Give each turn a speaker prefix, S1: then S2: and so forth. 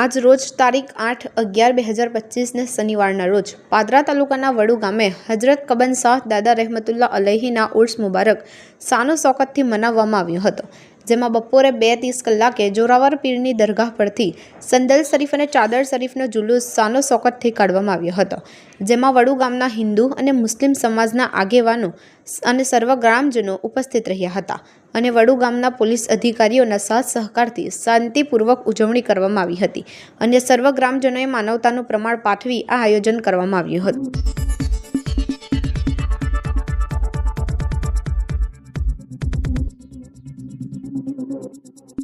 S1: આજ રોજ તારીખ આઠ અગિયાર બે હજાર પચીસને શનિવારના રોજ પાદરા તાલુકાના વડુ ગામે હજરત કબન શાહ દાદા રહેમતુલ્લા અલહીના ઉર્સ મુબારક સાનો શોકતથી મનાવવામાં આવ્યો હતો. જેમાં બપોરે બે ત્રીસ કલાકે જોરાવર પીરની દરગાહ પરથી સંદલ શરીફ અને ચાદર શરીફનો જુલુસ સાનો સોકતથી કાઢવામાં આવ્યો હતો, જેમાં વડુ ગામના હિન્દુ અને મુસ્લિમ સમાજના આગેવાનો અને સર્વ ગ્રામજનો ઉપસ્થિત રહ્યા હતા અને વડુ ગામના પોલીસ અધિકારીઓના સાથ સહકારથી શાંતિપૂર્વક ઉજવણી કરવામાં આવી હતી અને સર્વ ગ્રામજનોએ માનવતાનું પ્રમાણ પાઠવી આ આયોજન કરવામાં આવ્યું હતું. Thank.